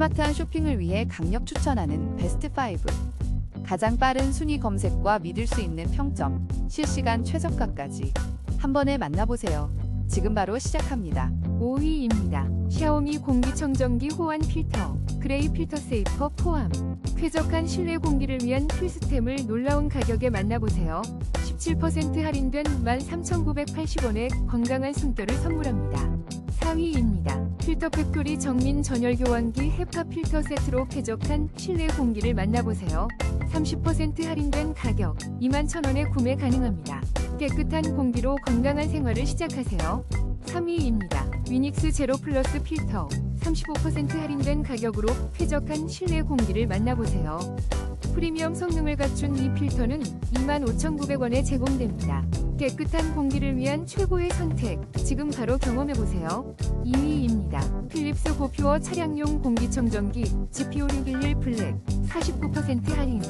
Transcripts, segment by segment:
스마트한 쇼핑을 위해 강력 추천하는 베스트 5. 가장 빠른 순위 검색과 믿을 수 있는 평점, 실시간 최저가까지 한 번에 만나보세요. 지금 바로 시작합니다. 5위입니다. 샤오미 공기청정기 호환 필터, 그레이 필터 세이퍼 포함. 쾌적한 실내 공기를 위한 필수템을 놀라운 가격에 만나보세요. 17% 할인된 13,980원에 건강한 숨결을 선물합니다. 4위입니다. 필터 팩토리 정민 전열 교환기 헤파 필터 세트로 쾌적한 실내 공기를 만나보세요. 30% 할인된 가격 21,000원에 구매 가능합니다. 깨끗한 공기로 건강한 생활을 시작하세요. 3위입니다. 위닉스 제로 플러스 필터 35% 할인된 가격으로 쾌적한 실내 공기를 만나보세요. 프리미엄 성능을 갖춘 이 필터는 25,900원에 제공됩니다. 깨끗한 공기를 위한 최고의 선택. 지금 바로 경험해보세요. 2위입니다. 필립스 고퓨어 차량용 공기청정기 GPO611 블랙 49% 할인.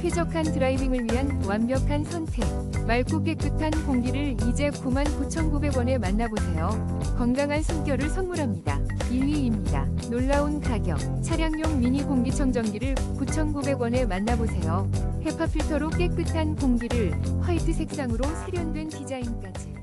쾌적한 드라이빙을 위한 완벽한 선택. 맑고 깨끗한 공기를 이제 99,900원에 만나보세요. 건강한 숨결을 선물합니다. 1위입니다. 놀라운 가격. 차량용 미니 공기청정기를 9,900원에 만나보세요. 헤파 필터로 깨끗한 공기를 화이트 색상으로 세련된 디자인까지 79